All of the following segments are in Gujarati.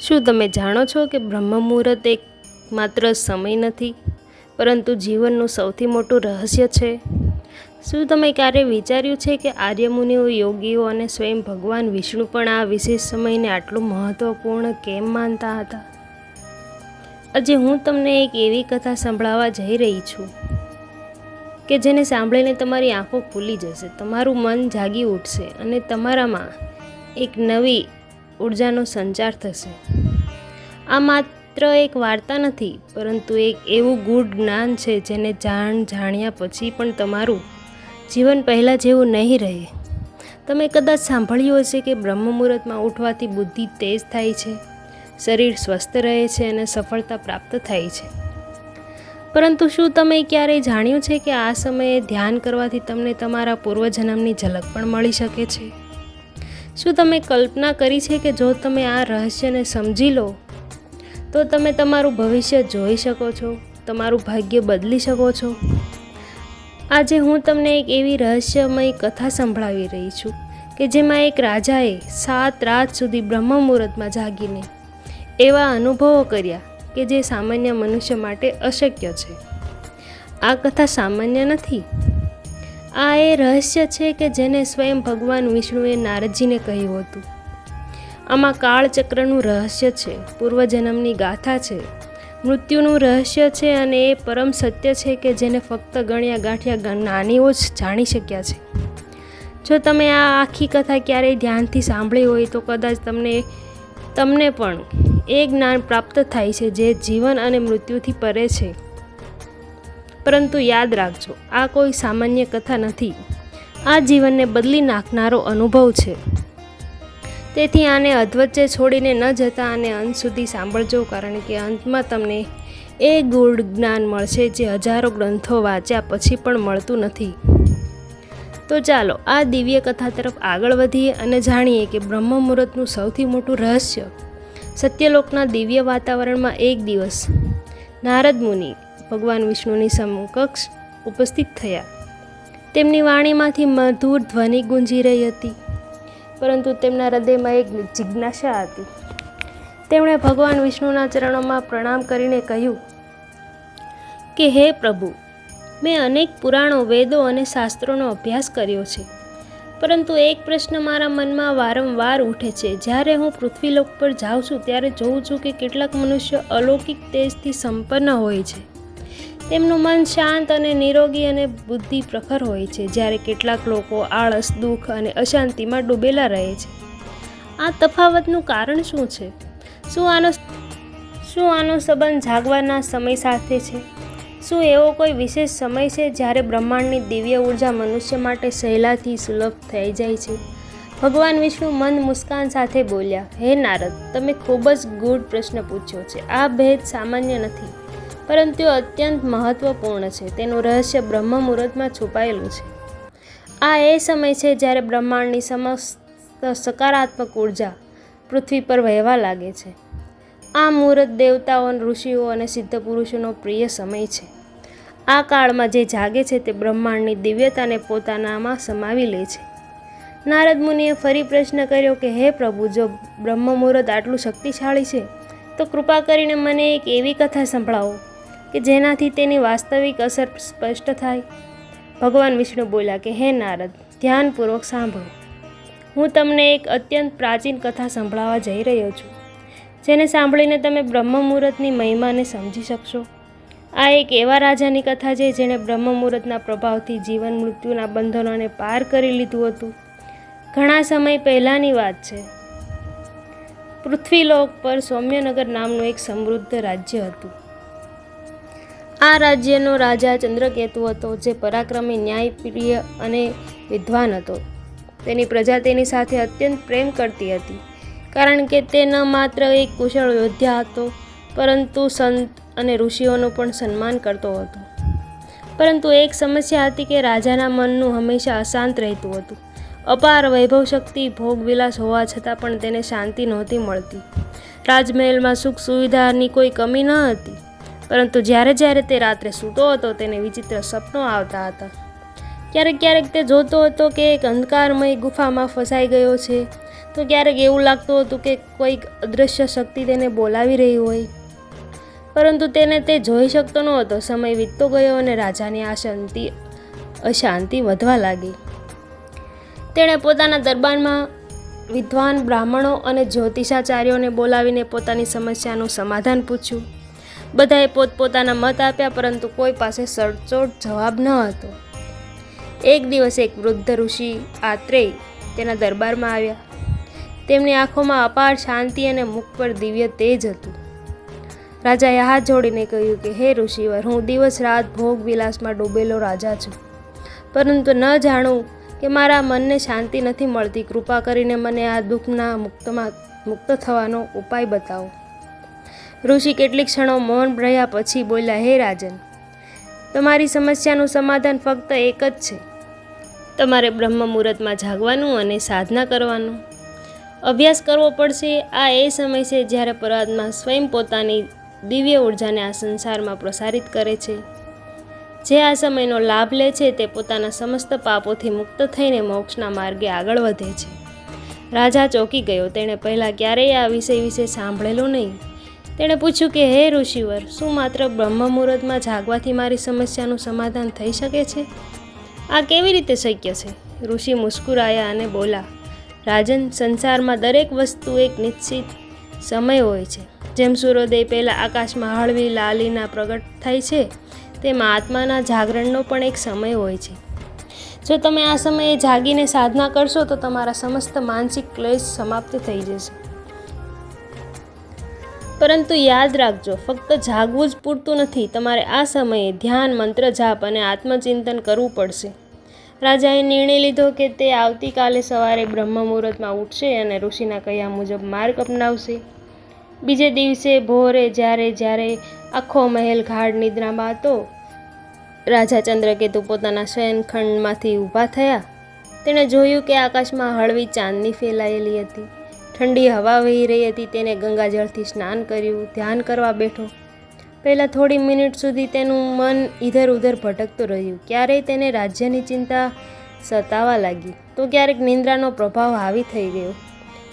શું તમે જાણો છો કે બ્રહ્મ મુહૂર્ત એક માત્ર સમય નથી, પરંતુ જીવનનું સૌથી મોટું રહસ્ય છે? શું તમે ક્યારે વિચાર્યું છે કે આર્યમુનિઓ, યોગીઓ અને સ્વયં ભગવાન વિષ્ણુ પણ આ વિશેષ સમયને આટલું મહત્વપૂર્ણ કેમ માનતા હતા? આજે હું તમને એક એવી કથા સંભળાવવા જઈ રહી છું કે જેને સાંભળીને તમારી આંખો ખુલી જશે, તમારું મન જાગી ઉઠશે અને તમારામાં એક નવી ઉર્જાનો સંચાર થશે. આ માત્ર એક વાર્તા નથી, પરંતુ એક એવું ગૂઢ જ્ઞાન છે જેને જાણ જાણ્યા પછી પણ તમારું જીવન પહેલાં જેવું નહીં રહે. તમે કદાચ સાંભળ્યું હશે કે બ્રહ્મ મુહૂર્તમાં ઉઠવાથી બુદ્ધિ તેજ થાય છે, શરીર સ્વસ્થ રહે છે અને સફળતા પ્રાપ્ત થાય છે. પરંતુ શું તમે ક્યારેય જાણ્યું છે કે આ સમયે ધ્યાન કરવાથી તમને તમારા પૂર્વજન્મની ઝલક પણ મળી શકે છે? શું તમે કલ્પના કરી છે કે જો તમે આ રહસ્યને સમજી લો, તો તમે તમારું ભવિષ્ય જોઈ શકો છો, તમારું ભાગ્ય બદલી શકો છો? આજે હું તમને એક એવી રહસ્યમય કથા સંભળાવી રહી છું કે જેમાં એક રાજાએ સાત રાત સુધી બ્રહ્મ મુહૂર્તમાં જાગીને એવા અનુભવો કર્યા કે જે સામાન્ય મનુષ્ય માટે અશક્ય છે. આ કથા સામાન્ય નથી આ એ રહસ્ય છે કે જેને સ્વયં ભગવાન વિષ્ણુએ નારદજીને કહ્યું હતું. આમાં કાળચક્રનું રહસ્ય છે, પૂર્વજન્મની ગાથા છે. મૃત્યુનું રહસ્ય છે અને એ પરમ સત્ય છે કે જેને ફક્ત ગણ્યા ગાંઠ્યા જ્ઞાનીઓ જ જાણી શક્યા છે. જો તમે આ આખી કથા ક્યારેય ધ્યાનથી સાંભળી હોય તો કદાચ તમને તમને પણ એ જ્ઞાન પ્રાપ્ત થાય છે જે જીવન અને મૃત્યુથી પરે છે. પરંતુ યાદ રાખજો, આ કોઈ સામાન્ય કથા નથી. આ જીવનને બદલી નાખનારો અનુભવ છે. તેથી આને અધવચ્ચે છોડીને ન જતા અને અંત સુધી સાંભળજો, કારણ કે અંતમાં તમને એ ગૂઢ જ્ઞાન મળશે જે હજારો ગ્રંથો વાંચ્યા પછી પણ મળતું નથી. તો ચાલો, આ દિવ્ય કથા તરફ આગળ વધીએ અને જાણીએ કે બ્રહ્મ મુહૂર્તનું સૌથી મોટું રહસ્ય સત્યલોકના દિવ્ય વાતાવરણમાં એક દિવસ. નારદ મુનિ ભગવાન વિષ્ણુની સમકક્ષ ઉપસ્થિત થયા. તેમની વાણીમાંથી મધુર ધ્વનિ ગુંજી રહી હતી, પરંતુ તેમના હૃદયમાં એક જિજ્ઞાસા હતી. તેમણે ભગવાન વિષ્ણુના ચરણોમાં પ્રણામ કરીને કહ્યું, કે હે પ્રભુ, મેં અનેક પુરાણો, વેદો અને શાસ્ત્રોનો અભ્યાસ કર્યો છે, પરંતુ એક પ્રશ્ન મારા મનમાં વારંવાર ઉઠે છે. જ્યારે હું પૃથ્વીલોક પર જાઉં છું, ત્યારે જોઉં છું કે કેટલાક મનુષ્ય અલૌકિક તેજથી સંપન્ન હોય છે. તેમનું મન શાંત અને નિરોગી અને બુદ્ધિ પ્રખર હોય છે. જ્યારે કેટલાક લોકો આળસ, દુઃખ અને અશાંતિમાં ડૂબેલા રહે છે. આ તફાવતનું કારણ શું છે? શું આનો શું આનો સંબંધ જાગવાના સમય સાથે છે? શું એવો કોઈ વિશેષ સમય છે જ્યારે બ્રહ્માંડની દિવ્ય ઊર્જા મનુષ્ય માટે સહેલાથી સુલભ થઈ જાય છે? ભગવાન વિષ્ણુ મંદ મુસ્કાન સાથે બોલ્યા, હે નારદ, તમે ખૂબ જ ગૂઢ પ્રશ્ન પૂછ્યો છે. આ ભેદ સામાન્ય નથી. પરંતુ અત્યંત મહત્વપૂર્ણ છે. તેનું રહસ્ય બ્રહ્મ મુહૂર્તમાં છુપાયેલું છે. આ એ સમય છે જ્યારે બ્રહ્માંડની સમસ્ત સકારાત્મક ઊર્જા પૃથ્વી પર વહેવા લાગે છે. આ મુહૂર્ત દેવતાઓ, ઋષિઓ અને સિદ્ધ પુરુષોનો પ્રિય સમય છે. આ કાળમાં જે જાગે છે તે બ્રહ્માંડની દિવ્યતાને પોતાનામાં સમાવી લે છે. નારદ મુનિએ ફરી પ્રશ્ન કર્યો કે, હે પ્રભુ, જો બ્રહ્મ મુહૂર્ત આટલું શક્તિશાળી છે, તો કૃપા કરીને મને એક એવી કથા સંભળાવો. કે જેનાથી તેની વાસ્તવિક અસર સ્પષ્ટ થાય. ભગવાન વિષ્ણુ બોલ્યા કે, હે નારદ, ધ્યાનપૂર્વક સાંભળો. હું તમને એક અત્યંત પ્રાચીન કથા સંભળાવવા જઈ રહ્યો છું, જેને સાંભળીને તમે બ્રહ્મ મુહૂર્તની મહિમાને સમજી શકશો. આ એક એવા રાજાની કથા છે, જેણે બ્રહ્મ મુહૂર્તના પ્રભાવથી જીવન, મૃત્યુના બંધનોને પાર કરી લીધું હતું. ઘણા સમય પહેલાંની વાત છે. પૃથ્વીલોક પર સૌમ્યનગર નામનું એક સમૃદ્ધ રાજ્ય હતું. આ રાજ્યનો રાજા ચંદ્રકેતુ હતો, જે પરાક્રમી, ન્યાયપ્રિય અને વિદ્વાન હતો. તેની પ્રજા તેની સાથે અત્યંત પ્રેમ કરતી હતી, કારણ કે તે ન માત્ર એક કુશળ યોદ્ધા હતો, પરંતુ સંત અને ઋષિઓનું પણ સન્માન કરતો હતો. પરંતુ એક સમસ્યા હતી કે રાજાના મનનું હંમેશા અશાંત રહેતું હતું. અપાર વૈભવ શક્તિ ભોગવિલાસ હોવા છતાં પણ તેને શાંતિ નહોતી મળતી. રાજમહેલમાં સુખ સુવિધાની કોઈ કમી ન હતી. પરંતુ જ્યારે જ્યારે તે રાત્રે સૂતો હતો, તેને વિચિત્ર સપનો આવતા હતા. ક્યારેક ક્યારેક તે જોતો હતો કે એક અંધકારમય ગુફામાં ફસાઈ ગયો છે. તો ક્યારેક એવું લાગતું હતું કે કોઈક અદૃશ્ય શક્તિ તેને બોલાવી રહી હોય. પરંતુ તેને તે જોઈ શકતો નહોતો. સમય વીતતો ગયો અને રાજાની આ શાંતિ, અશાંતિ વધવા લાગી. તેણે પોતાના દરબારમાં વિદ્વાન, બ્રાહ્મણો અને જ્યોતિષાચાર્યોને બોલાવીને પોતાની સમસ્યાનું સમાધાન પૂછ્યું. બધાએ પોતપોતાના મત આપ્યા, પરંતુ કોઈ પાસે સરચોટ જવાબ ન હતો. એક દિવસ એક વૃદ્ધ ઋષિ આત્રેય તેના દરબારમાં આવ્યા. તેમની આંખોમાં અપાર શાંતિ અને મુખ પર દિવ્ય તેજ હતું. રાજાએ હાથ જોડીને કહ્યું કે, હે ઋષિવર, હું દિવસ રાત ભોગ વિલાસમાં ડૂબેલો રાજા છું. પરંતુ ન જાણું કે મારા મનને શાંતિ નથી મળતી. કૃપા કરીને મને આ દુઃખના મુક્તમાં મુક્ત થવાનો ઉપાય બતાવો. ઋષિ કેટલીક ક્ષણો મૌન રહ્યા પછી બોલ્યા, હે રાજન, તમારી સમસ્યાનું સમાધાન ફક્ત એક જ છે. તમારે બ્રહ્મ મુહૂર્તમાં જાગવાનું અને સાધના કરવાનું. અભ્યાસ કરવો પડશે. આ એ સમય છે જ્યારે પરમાત્મા સ્વયં પોતાની દિવ્ય ઉર્જાને આ સંસારમાં પ્રસારિત કરે છે. જે આ સમયનો લાભ લે છે તે પોતાના સમસ્ત પાપોથી મુક્ત થઈને મોક્ષના માર્ગે આગળ વધે છે. રાજા ચોંકી ગયો. તેણે પહેલાં ક્યારેય આ વિષય વિશે સાંભળેલું નહીં. તેણે પૂછ્યું કે, હે ઋષિવર, શું માત્ર બ્રહ્મ મુહૂર્તમાં જાગવાથી મારી સમસ્યાનું સમાધાન થઈ શકે છે? આ કેવી રીતે શક્ય છે? ઋષિ મુસ્કુરાયા અને બોલા, રાજન, સંસારમાં દરેક વસ્તુ એક નિશ્ચિત સમય હોય છે. જેમ સૂર્યોદય પહેલાં આકાશમાં હળવી, લાલીના પ્રગટ થાય છે, તેમાં આત્માના જાગરણનો પણ એક સમય હોય છે. જો તમે આ સમયે જાગીને સાધના કરશો, તો તમારા સમસ્ત માનસિક ક્લેશ સમાપ્ત થઈ જશે. પરંતુ યાદ રાખજો, ફક્ત જાગવું જ પૂરતું નથી. તમારે આ સમયે ધ્યાન, મંત્ર, જાપ અને આત્મચિંતન કરવું પડશે. રાજાએ નિર્ણય લીધો કે તે આવતીકાલે સવારે બ્રહ્મ મુહૂર્તમાં ઉઠશે અને ઋષિના કહ્યા મુજબ માર્ગ અપનાવશે. બીજે દિવસે ભોરે જ્યારે જ્યારે આખો મહેલ ગાઢ નિદ્રામાં હતો રાજા ચંદ્રકેતુ પોતાના શયનખંડમાંથી ઊભા થયા. તેણે જોયું કે આકાશમાં હળવી ચાંદની ફેલાયેલી હતી. ઠંડી હવા વહી રહી હતી તેને ગંગાજળથી સ્નાન કર્યું, ધ્યાન કરવા બેઠો. પહેલાં થોડી મિનિટ સુધી તેનું મન ઇધર ઉધર ભટકતું રહ્યું. ક્યારેય તેને રાજ્યની ચિંતા સતાવા લાગી. તો ક્યારેક નિંદ્રાનો પ્રભાવ હાવી થઈ ગયો.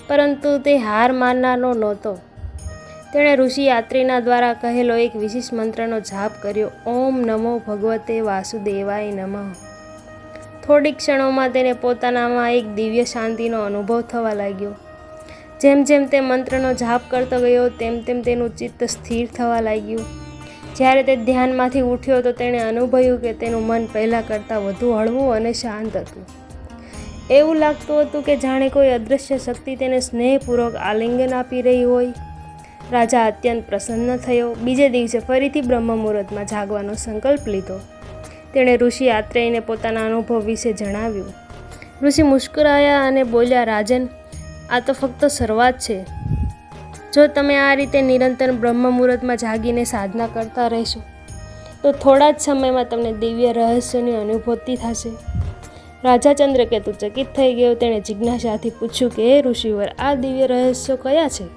પરંતુ તે હાર માનનારો નહોતો. તેણે ઋષિ યાત્રીના દ્વારા કહેલો એક વિશેષ મંત્રનો જાપ કર્યો. ઓમ નમો ભગવતે વાસુદેવાય નમઃ. થોડીક ક્ષણોમાં તેને પોતાનામાં એક દિવ્ય શાંતિનો અનુભવ થવા લાગ્યો. જેમ જેમ તે મંત્રનો જાપ કરતો ગયો, તેમ તેમ તેનું ચિત્ત સ્થિર થવા લાગ્યું. જ્યારે તે ધ્યાનમાંથી ઉઠ્યો તો તેણે અનુભવ્યું કે તેનું મન પહેલાં કરતાં વધુ હળવું અને શાંત હતું. એવું લાગતું હતું કે જાણે કોઈ અદૃશ્ય શક્તિ તેને સ્નેહપૂર્વક આલિંગન આપી રહી હોય. રાજા અત્યંત પ્રસન્ન થયો. બીજે દિવસે ફરીથી બ્રહ્મ મુહૂર્તમાં જાગવાનો સંકલ્પ લીધો. તેણે ઋષિ આત્રેયને પોતાના અનુભવ વિશે જણાવ્યું. ઋષિ મુસ્કુરાયા અને બોલ્યા, રાજન આ તો ફક્ત શરૂઆત છે. જો તમે આ રીતે નિરંતર બ્રહ્મ મુહૂર્તમાં જાગીને સાધના કરતા રહેશો, તો થોડા જ સમયમાં તમને દિવ્ય રહસ્યની અનુભૂતિ થશે. રાજા ચંદ્રકેતુ ચકિત થઈ ગયો, તેણે જિજ્ઞાસાથી પૂછ્યું કે ઋષિવર, આ દિવ્ય રહસ્યો કયા છે?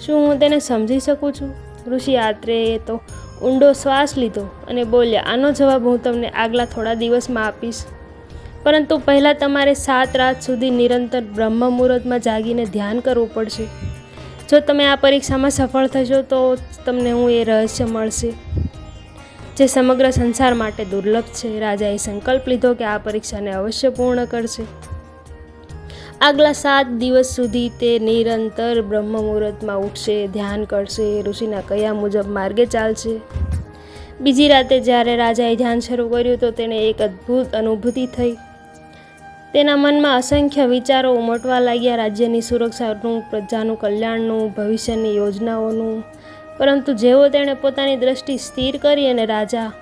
શું હું તેને સમજી શકું છું? ઋષિ આત્રેયે તો ઊંડો શ્વાસ લીધો અને બોલ્યા, આનો જવાબ હું તમને આગલા થોડા દિવસમાં આપીશ. પરંતુ પહેલાં તમારે સાત રાત સુધી નિરંતર બ્રહ્મ મુહૂર્તમાં જાગીને ધ્યાન કરવું પડશે. જો તમે આ પરીક્ષામાં સફળ થશો તો તમને હું એ રહસ્ય મળશે. જે સમગ્ર સંસાર માટે દુર્લભ છે. રાજાએ સંકલ્પ લીધો કે આ પરીક્ષાને અવશ્ય પૂર્ણ કરશે. આગલા સાત દિવસ સુધી તે નિરંતર બ્રહ્મ મુહૂર્તમાં ઉઠશે, ધ્યાન કરશે, ઋષિના કયા મુજબ માર્ગે ચાલશે. બીજી રાતે જ્યારે રાજાએ ધ્યાન શરૂ કર્યું તો તેને એક અદ્ભુત અનુભૂતિ થઈ. તેના મનમાં અસંખ્ય વિચારો ઉમટવા લાગ્યા રાજ્યની સુરક્ષાનું પ્રજાનું કલ્યાણનું ભવિષ્યની યોજનાઓનું. પરંતુ જેવો તેણે પોતાની દ્રષ્ટિ સ્થિર કરી અને રાજા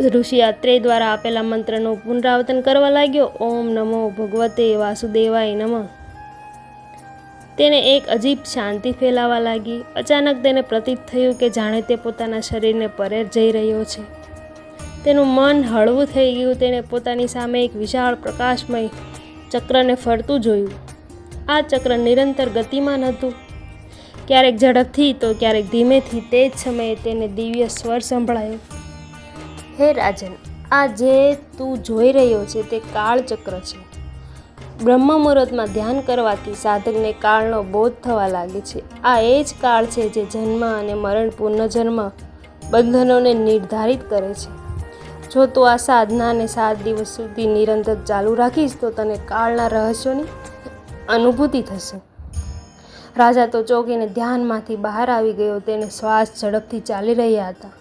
ઋષિ અત્રેય દ્વારા આપેલા મંત્રનું પુનરાવર્તન કરવા લાગ્યો, ઓમ નમો ભગવતે વાસુદેવાય નમઃ. તેને એક અજીબ શાંતિ ફેલાવા લાગી. અચાનક તેને પ્રતીત થયું કે જાણે તે પોતાના શરીરને પરેર જઈ રહ્યો છે. તેનું મન હળવું થઈ ગયું, તેણે પોતાની સામે એક વિશાળ પ્રકાશમય ચક્રને ફરતું જોયું. આ ચક્ર નિરંતર ગતિમાન હતું ક્યારેક ઝડપથી તો ક્યારેક ધીમેથી તે જ સમયે તેને દિવ્ય સ્વર સંભળાયો. હે રાજન, આ જે તું જોઈ રહ્યો છે તે કાળચક્ર છે. બ્રહ્મ મુહૂર્તમાં ધ્યાન કરવાથી સાધકને કાળનો બોધ થવા લાગે છે. આ એ જ કાળ છે જે જન્મ અને મરણ પુનર્જન્મ બંધનોને નિર્ધારિત કરે છે. જો તું આ સાધનાને સાત દિવસ સુધી નિરંતર ચાલુ રાખીશ, તો તને કાળના રહસ્યોની અનુભૂતિ થશે. રાજા તો ચોકીને ધ્યાનમાંથી બહાર આવી ગયો, તેને શ્વાસ ઝડપથી ચાલી રહ્યા હતા.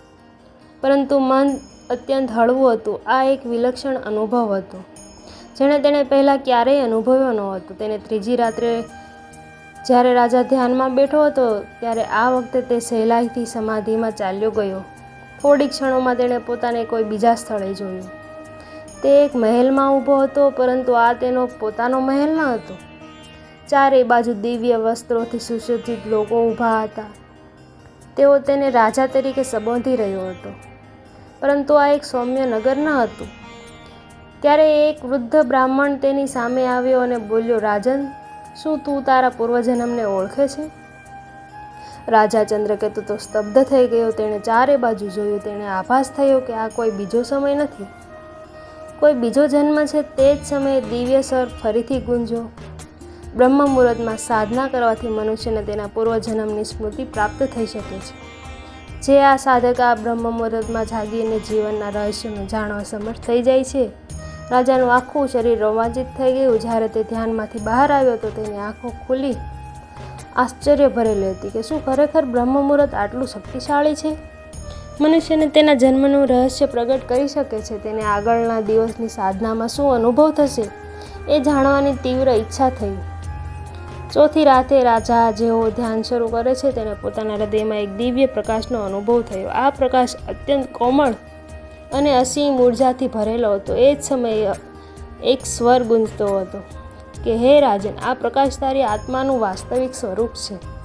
પરંતુ મન અત્યંત હળવું હતું. આ એક વિલક્ષણ અનુભવ હતો, જેણે તેણે પહેલાં ક્યારેય અનુભવ્યો ન હતો. તેને ત્રીજી રાત્રે જ્યારે રાજા ધ્યાનમાં બેઠો હતો, ત્યારે આ વખતે તે સહેલાઈથી સમાધિમાં ચાલ્યો ગયો. થોડી ક્ષણોમાં તેણે પોતાને કોઈ બીજા સ્થળે જોયું. તે એક મહેલમાં ઊભો હતો, પરંતુ આ તેનો પોતાનો મહેલ ન હતો. ચારે બાજુ દિવ્ય વસ્ત્રોથી સુસજ્જિત લોકો ઊભા હતા. તેઓ તેને રાજા તરીકે સંબોધી રહ્યો હતો, પરંતુ આ એક સૌમ્ય નગર ન હતું. ત્યારે એક વૃદ્ધ બ્રાહ્મણ તેની સામે આવ્યો અને બોલ્યો, રાજન, શું તું તારા પૂર્વજન્મને ઓળખે છે? રાજા ચંદ્રકેતુ તો સ્તબ્ધ થઈ ગયો. તેણે ચારે બાજુ જોયું. તેણે આભાસ થયો કે આ કોઈ બીજો સમય નથી. કોઈ બીજો જન્મ છે તે જ સમયે દિવ્ય સ્વર ફરીથી ગુંજો. બ્રહ્મ મુહૂર્તમાં સાધના કરવાથી મનુષ્યને તેના પૂર્વજન્મની સ્મૃતિ પ્રાપ્ત થઈ શકે છે. જે આ સાધક આ બ્રહ્મ મુહૂર્તમાં જાગીને જીવનના રહસ્યોને જાણવા સમર્થ થઈ જાય છે. રાજાનું આખું શરીર રોમાંચિત થઈ ગયું. જ્યારે તે ધ્યાનમાંથી બહાર આવ્યો તો તેની આંખો ખુલી. આશ્ચર્ય ભરેલી હતી કે શું ખરેખર બ્રહ્મ મુહૂર્ત આટલું શક્તિશાળી છે? મનુષ્યને તેના જન્મનું રહસ્ય પ્રગટ કરી શકે છે. તેને આગળના દિવસની સાધનામાં શું અનુભવ થશે? એ જાણવાની તીવ્ર ઈચ્છા થઈ. ચોથી રાતે રાજા જેવો ધ્યાન શરૂ કરે છે, તેને પોતાના હૃદયમાં એક દિવ્ય પ્રકાશનો અનુભવ થયો. આ પ્રકાશ અત્યંત કોમળ અને અસીમ ઉર્જાથી ભરેલો હતો. એ જ સમયે એક સ્વર ગુંજતો હતો. કે, હે રાજન, આ પ્રકાશ તારી આત્માનું વાસ્તવિક સ્વરૂપ છે.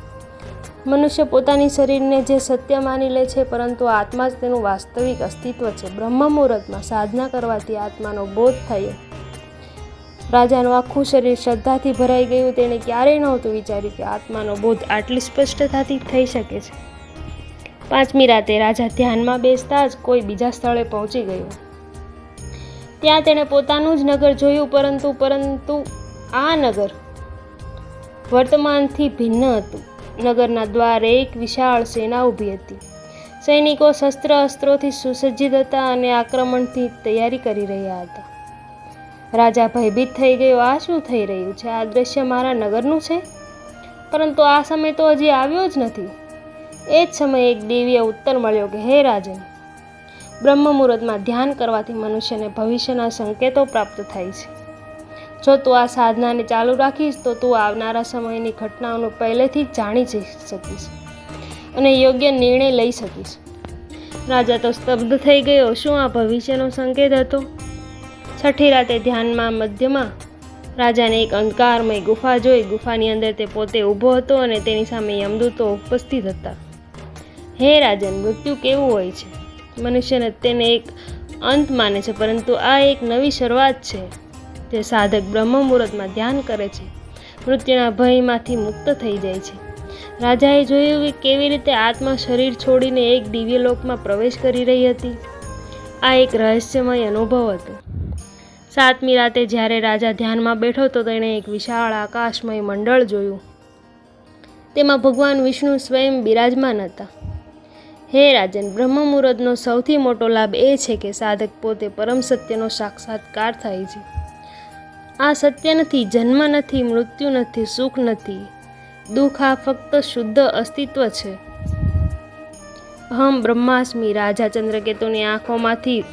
મનુષ્ય પોતાની શરીરને જે સત્ય માની લે છે, પરંતુ આત્મા જ તેનું વાસ્તવિક અસ્તિત્વ છે. બ્રહ્મ મુહૂર્તમાં સાધના કરવાથી આત્માનો બોધ થયો. રાજાનું આખું શરીર શ્રદ્ધાથી ભરાઈ ગયું. તેણે ક્યારેય નહોતું વિચાર્યું કે આત્માનો બોધ આટલી સ્પષ્ટતાથી થઈ શકે છે. પાંચમી રાતે રાજા ધ્યાનમાં બેસતા જ કોઈ બીજા સ્થળે પહોંચી ગયો. ત્યાં તેણે પોતાનું જ નગર જોયું, પરંતુ પરંતુ આ નગર વર્તમાનથી ભિન્ન હતું. નગરના દ્વારે એક વિશાળ સેના ઊભી હતી. સૈનિકો શસ્ત્ર અસ્ત્રોથી સુસજ્જિત હતા અને આક્રમણથી તૈયારી કરી રહ્યા હતા. રાજા ભયભીત થઈ ગયો, આ શું થઈ રહ્યું છે? આ દ્રશ્ય મારા નગરનું છે? પરંતુ આ સમય તો હજી આવ્યો જ નથી. એ જ સમયે એક દેવીએ ઉત્તર મળ્યો કે, હે રાજન બ્રહ્મ મુહૂર્તમાં ધ્યાન કરવાથી મનુષ્યને ભવિષ્યના સંકેતો પ્રાપ્ત થાય છે. જો તું આ સાધનાને ચાલુ રાખીશ, તો તું આવનારા સમયની ઘટનાઓનું પહેલેથી જ જાણી શકીશ અને યોગ્ય નિર્ણય લઈ શકીશ. રાજા તો સ્તબ્ધ થઈ ગયો. શું આ ભવિષ્યનો સંકેત હતો? છઠ્ઠી રાતે ધ્યાનમાં મધ્યમાં રાજાને એક અંધકારમય ગુફા જોઈ. ગુફાની અંદર તે પોતે ઊભો હતો અને તેની સામે યમદૂતો ઉપસ્થિત હતા. હે રાજન, મૃત્યુ કેવું હોય છે? મનુષ્યને તેને એક અંત માને છે, પરંતુ આ એક નવી શરૂઆત છે. જે સાધક બ્રહ્મ મુહૂર્તમાં ધ્યાન કરે છે. મૃત્યુના ભયમાંથી મુક્ત થઈ જાય છે. રાજાએ જોયું કે કેવી રીતે આત્મા શરીર છોડીને એક દિવ્ય લોકમાં પ્રવેશ કરી રહી હતી. આ એક રહસ્યમય અનુભવ હતો. સાતમી રાતે જ્યારે રાજા ધ્યાનમાં બેઠો તો તેણે એક વિશાળ આકાશમય મંડળ જોયું. તેમાં ભગવાન વિષ્ણુ સ્વયં બિરાજમાન હતા. હે રાજન બ્રહ્મ મુહૂર્તનો સૌથી મોટો લાભ એ છે કે સાધક પોતે પરમ સત્યનો સાક્ષાત્કાર થાય છે. આ સત્ય નથી, જન્મ નથી, મૃત્યુ નથી, સુખ નથી. દુઃખ આ ફક્ત શુદ્ધ અસ્તિત્વ છે. અહમ બ્રહ્માસ્મી રાજા ચંદ્રકેતુની આંખોમાંથી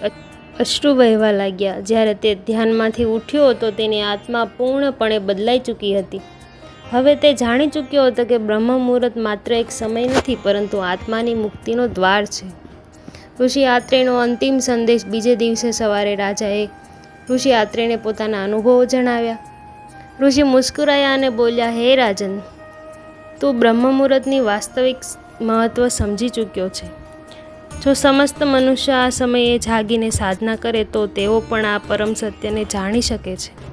અશ્રુ વહેવા લાગ્યા. જ્યારે તે ધ્યાનમાંથી ઉઠ્યો તો તેની આત્મા પૂર્ણપણે બદલાઈ ચૂકી હતી. હવે તે જાણી ચૂક્યો હતો કે બ્રહ્મ મુહૂર્ત માત્ર એક સમય નથી, પરંતુ આત્માની મુક્તિનો દ્વાર છે. ઋષિ આત્રેનો અંતિમ સંદેશ બીજે દિવસે સવારે રાજાએ ઋષિ આત્રેયને પોતાના અનુભવો જણાવ્યા. ઋષિ મુસ્કુરાયા અને બોલ્યા, હે રાજન, તું બ્રહ્મ મુહૂર્તની વાસ્તવિક મહત્ત્વ સમજી ચૂક્યો છે. જો સમસ્ત મનુષ્ય આ સમયે જાગીને સાધના કરે તો તેઓ પણ આ પરમ સત્યને જાણી શકે છે.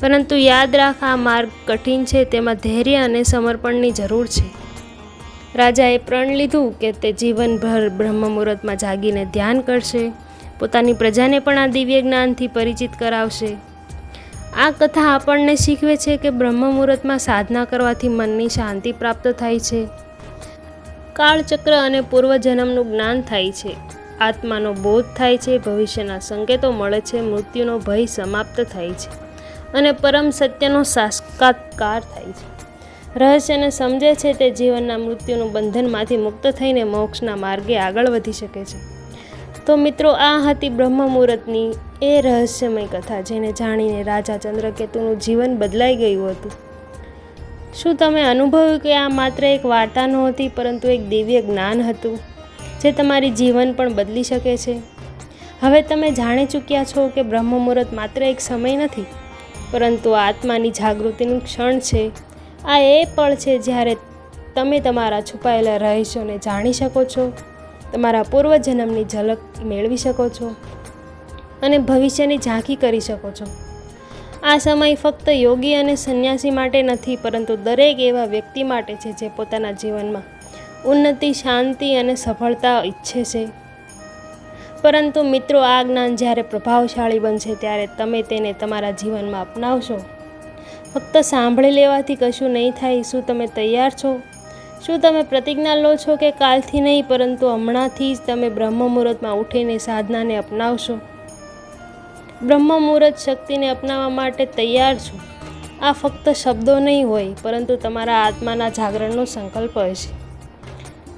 પરંતુ યાદ રાખ, આ માર્ગ કઠિન છે, તેમાં ધૈર્ય અને સમર્પણની જરૂર છે. રાજાએ પ્રણ લીધું કે તે જીવનભર બ્રહ્મ મુહૂર્તમાં જાગીને ધ્યાન કરશે. પોતાની પ્રજાને પણ આ દિવ્ય જ્ઞાનથી પરિચિત કરાવશે. આ કથા આપણને શીખવે છે કે બ્રહ્મ મુહૂર્તમાં સાધના કરવાથી મનની શાંતિ પ્રાપ્ત થાય છે. કાળચક્ર અને પૂર્વજન્મનું જ્ઞાન થાય છે. આત્માનો બોધ થાય છે, ભવિષ્યના સંકેતો મળે છે, મૃત્યુનો ભય સમાપ્ત થાય છે અને પરમ સત્યનો સાક્ષાત્કાર થાય છે. રહસ્યને સમજે છે તે જીવનના મૃત્યુનું બંધનમાંથી મુક્ત થઈને મોક્ષના માર્ગે આગળ વધી શકે છે. તો મિત્રો, આ હતી બ્રહ્મ મુહૂર્તની એ રહસ્યમય કથા, જેને જાણીને રાજા ચંદ્રકેતુનું જીવન બદલાઈ ગયું હતું. શું તમે અનુભવ્યું કે આ માત્ર એક વાર્તા નહોતી, પરંતુ એક દિવ્ય જ્ઞાન હતું, જે તમારી જીવન પણ બદલી શકે છે? હવે તમે જાણી ચૂક્યા છો કે બ્રહ્મ મુહૂર્ત માત્ર એક સમય નથી, પરંતુ આત્માની જાગૃતિનું ક્ષણ છે. આ એ પળ છે જ્યારે તમે તમારા છુપાયેલા રહસ્યોને જાણી શકો છો. તમારા પૂર્વજન્મની ઝલક મેળવી શકો છો અને ભવિષ્યની ઝાંખી કરી શકો છો. આ સમય ફક્ત યોગી અને સંન્યાસી માટે નથી, પરંતુ દરેક એવા વ્યક્તિ માટે છે જે પોતાના જીવનમાં ઉન્નતિ, શાંતિ અને સફળતા ઈચ્છે છે. પરંતુ મિત્રો, આ જ્ઞાન જ્યારે પ્રભાવશાળી બનશે, ત્યારે તમે તેને તમારા જીવનમાં અપનાવશો. ફક્ત સાંભળી લેવાથી કશું નહીં થાય, શું તમે તૈયાર છો? શું તમે પ્રતિજ્ઞા લો છો કે કાલથી નહીં, પરંતુ હમણાંથી જ તમે બ્રહ્મ મુહૂર્તમાં ઉઠીને સાધનાને અપનાવશો. બ્રહ્મ મુહૂર્ત શક્તિને અપનાવવા માટે તૈયાર છું. આ ફક્ત શબ્દો નહીં હોય, પરંતુ તમારા આત્માના જાગરણનો સંકલ્પ છે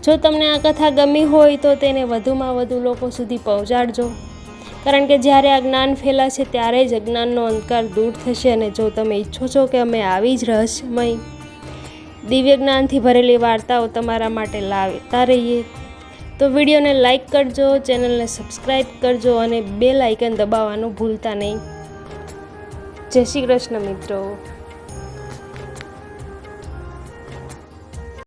જો તમને આ કથા ગમી હોય, તો તેને વધુમાં વધુ લોકો સુધી પહોંચાડજો. કારણ કે જ્યારે આ જ્ઞાન ફેલાશે, ત્યારે જ અજ્ઞાનનો અંધકાર દૂર થશે અને જો તમે ઈચ્છો છો કે અમે આવી જ રહસ્યમય દિવ્ય જ્ઞાનથી ભરેલી વાર્તાઓ તમારા માટે લાવતા રહીએ. તો વિડીયોને લાઈક કરજો, ચેનલને સબસ્ક્રાઈબ કરજો અને બે આઇકન દબાવવાનું ભૂલતા નહીં. જય શ્રી કૃષ્ણ મિત્રો.